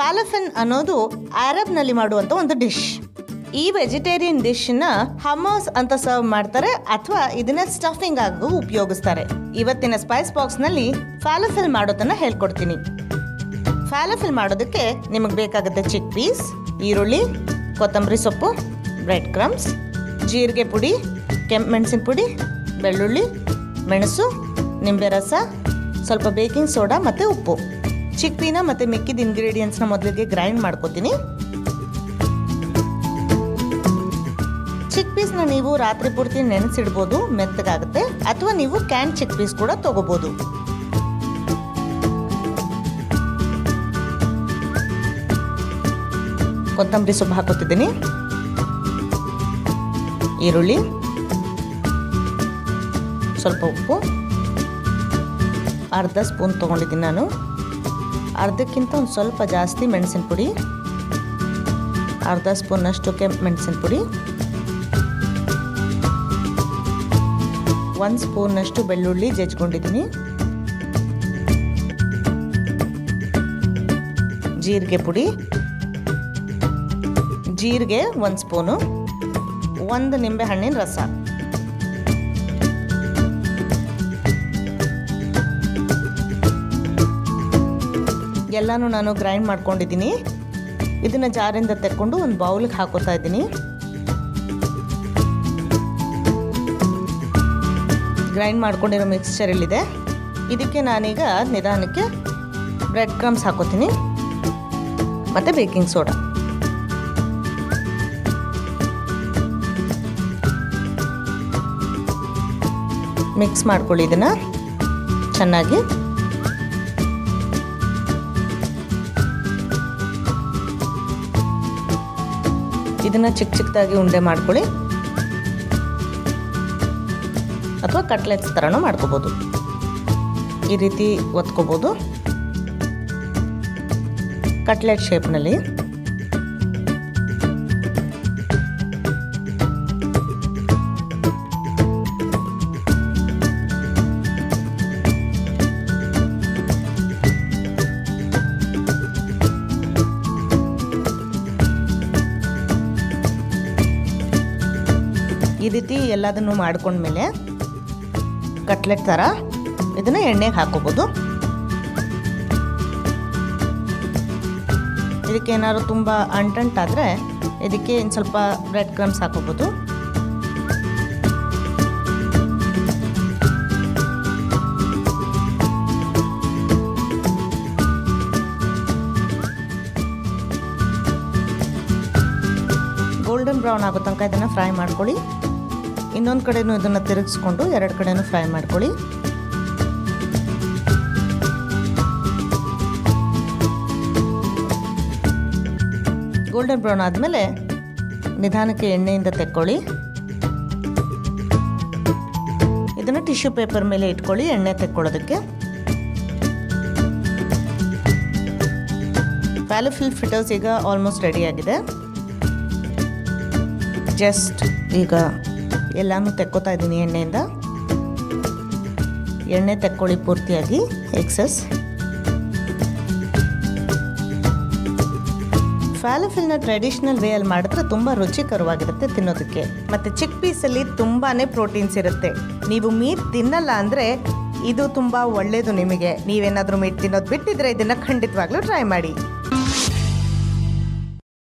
ಫ್ಯಾಲಫಿನ್ ಅನ್ನೋದು ಅರಬ್ನಲ್ಲಿ ಮಾಡುವಂಥ ಒಂದು ಡಿಶ್ ಈ ವೆಜಿಟೇರಿಯನ್ ಡಿಶ್ನ ಹಮಾಸ್ ಅಂತ ಸರ್ವ್ ಮಾಡ್ತಾರೆ ಅಥವಾ ಇದನ್ನ ಸ್ಟಫಿಂಗ್ ಆಗು ಉಪಯೋಗಿಸ್ತಾರೆ. ಇವತ್ತಿನ ಸ್ಪೈಸ್ ಬಾಕ್ಸ್ನಲ್ಲಿ ಫ್ಯಾಲಫಿಲ್ ಮಾಡೋದನ್ನು ಹೇಳ್ಕೊಡ್ತೀನಿ. ಫ್ಯಾಲಫಿಲ್ ಮಾಡೋದಕ್ಕೆ ನಿಮಗೆ ಬೇಕಾಗುತ್ತೆ ಚಿಕ್ ಪೀಸ್ ಈರುಳ್ಳಿ, ಕೊತ್ತಂಬರಿ ಸೊಪ್ಪು ಬ್ರೆಡ್ ಕ್ರಮ್ಸ್ ಜೀರಿಗೆ ಪುಡಿ, ಕೆಂಪು ಮೆಣಸಿನ ಪುಡಿ, ಬೆಳ್ಳುಳ್ಳಿ, ಮೆಣಸು, ನಿಂಬೆ ರಸ, ಸ್ವಲ್ಪ ಬೇಕಿಂಗ್ ಸೋಡಾ ಮತ್ತು ಉಪ್ಪು. ಚಿಕ್ಪೀನ ಮತ್ತು ಮಿಕ್ಕಿದ ಇಂಗ್ರೀಡಿಯೆಂಟ್ಸ್ನ ಮೊದಲಿಗೆ ಗ್ರೈಂಡ್ ಮಾಡ್ಕೋತೀನಿ. ಚಿಕ್ ಪೀಸ್ನ ನೀವು ರಾತ್ರಿ ಪೂರ್ತಿ ನೆನೆಸಿಡ್ಬೋದು, ಮೆತ್ತಗಾಗುತ್ತೆ. ಅಥವಾ ನೀವು ಕ್ಯಾನ್ ಚಿಕ್ ಪೀಸ್ ಕೂಡ ತಗೋಬೋದು. ಕೊತ್ತಂಬರಿ ಸೊಪ್ಪು ಹಾಕೋತಿದ್ದೀನಿ. ಈರುಳ್ಳಿ. ಸ್ವಲ್ಪ ಉಪ್ಪು. ಅರ್ಧ ಸ್ಪೂನ್ ತಗೊಂಡಿದ್ದೀನಿ ನಾನು. ಅರ್ಧಕ್ಕಿಂತ ಒಂದು ಸ್ವಲ್ಪ ಜಾಸ್ತಿ ಮೆಣಸಿನ ಪುಡಿ, ಅರ್ಧ ಸ್ಪೂನಷ್ಟು ಕೆಂಪು ಮೆಣಸಿನ ಪುಡಿ, ಒಂದು ಸ್ಪೂನಷ್ಟು ಬೆಳ್ಳುಳ್ಳಿ ಜಜ್ಕೊಂಡಿದ್ದೀನಿ. ಜೀರಿಗೆ ಪುಡಿ, ಜೀರಿಗೆ ಒಂದು ಸ್ಪೂನು, ಒಂದು ನಿಂಬೆ ಹಣ್ಣಿನ ರಸ. ಎಲ್ಲನೂ ನಾನು ಗ್ರೈಂಡ್ ಮಾಡ್ಕೊಂಡಿದ್ದೀನಿ. ಇದನ್ನು ಜಾರಿಂದ ತೆಕ್ಕೊಂಡು ಒಂದು ಬೌಲಿಗೆ ಹಾಕೋತಾ ಇದ್ದೀನಿ. ಗ್ರೈಂಡ್ ಮಾಡ್ಕೊಂಡಿರೋ ಮಿಕ್ಸ್ಚರ್ ಇಲ್ಲಿದೆ. ಇದಕ್ಕೆ ನಾನೀಗ ನಿಧಾನಕ್ಕೆ ಬ್ರೆಡ್ ಕ್ರಮ್ಸ್ ಹಾಕೋತೀನಿ. ಮತ್ತು ಬೇಕಿಂಗ್ ಸೋಡಾ ಮಿಕ್ಸ್ ಮಾಡ್ಕೊಳ್ಳಿ ಇದನ್ನು. ಚೆನ್ನಾಗಿ. ಇದನ್ನ ಚಿಕ್ಕ ಚಿಕ್ಕದಾಗಿ ಉಂಡೆ ಮಾಡ್ಕೊಳ್ಳಿ. ಅಥವಾ ಕಟ್ಲೆಟ್ಸ್ ಥರನೂ ಮಾಡ್ಕೋಬೋದು. ಈ ರೀತಿ ಒತ್ಕೋಬೋದು. ಕಟ್ಲೆಟ್ ಶೇಪ್ನಲ್ಲಿ ರೀತಿ ಎಲ್ಲದನ್ನು ಮಾಡ್ಕೊಂಡ್ಮೇಲೆ ಕಟ್ಲೆಟ್ ಥರ ಇದನ್ನು ಎಣ್ಣೆಗೆ ಹಾಕೋಬೋದು. ಇದಕ್ಕೆ ಏನಾದ್ರು ತುಂಬ ಅಂಟಂಟಾದರೆ ಇದಕ್ಕೆ ಇನ್ನು ಸ್ವಲ್ಪ ಬ್ರೆಡ್ ಕ್ರಮ್ಸ್ ಹಾಕೋಬೋದು. ಗೋಲ್ಡನ್ ಬ್ರೌನ್ ಆಗೋ ತನಕ ಇದನ್ನು ಫ್ರೈ ಮಾಡ್ಕೊಳ್ಳಿ. ಇನ್ನೊಂದು ಕಡೆನೂ ಇದನ್ನು ತಿರುಗಿಸ್ಕೊಂಡು ಎರಡು ಕಡೆನೂ ಫ್ರೈ ಮಾಡ್ಕೊಳ್ಳಿ. ಗೋಲ್ಡನ್ ಬ್ರೌನ್ ಆದಮೇಲೆ ನಿಧಾನಕ್ಕೆ ಎಣ್ಣೆಯಿಂದ ತೆಕ್ಕೊಳ್ಳಿ. ಇದನ್ನು ಟಿಶ್ಯೂ ಪೇಪರ್ ಮೇಲೆ ಇಟ್ಕೊಳ್ಳಿ ಎಣ್ಣೆ ತೆಕ್ಕೊಳ್ಳೋದಕ್ಕೆ. ಪ್ಯಾಲಫಿಲ್ ಫಿಟರ್ಸ್ ಈಗ ಆಲ್ಮೋಸ್ಟ್ ರೆಡಿ ಆಗಿದೆ. ಜಸ್ಟ್ ಈಗ ಎಲ್ಲನೂ ತೆಕ್ಕೋತಾ ಇದ್ದೀನಿ ಎಣ್ಣೆಯಿಂದ. ಎಣ್ಣೆ ತೆಕ್ಕೊಳ್ಳಿ ಪೂರ್ತಿಯಾಗಿ ಎಕ್ಸಸ್ ಫ್ಯಾಲಫಿಲ್ನ ಟ್ರೆಡಿಷನಲ್ ವೇಯಲ್ಲಿ ಮಾಡಿದ್ರೆ ತುಂಬ ರುಚಿಕರವಾಗಿರುತ್ತೆ ತಿನ್ನೋದಕ್ಕೆ. ಮತ್ತು ಚಿಕ್ ಪೀಸಲ್ಲಿ ತುಂಬಾ ಪ್ರೋಟೀನ್ಸ್ ಇರುತ್ತೆ. ನೀವು ಮೀಟ್ ತಿನ್ನಲ್ಲ ಅಂದರೆ ಇದು ತುಂಬ ಒಳ್ಳೆಯದು ನಿಮಗೆ. ನೀವೇನಾದರೂ ಮೀಟ್ ತಿನ್ನೋದು ಬಿಟ್ಟಿದ್ರೆ ಇದನ್ನು ಖಂಡಿತವಾಗ್ಲೂ ಟ್ರೈ ಮಾಡಿ.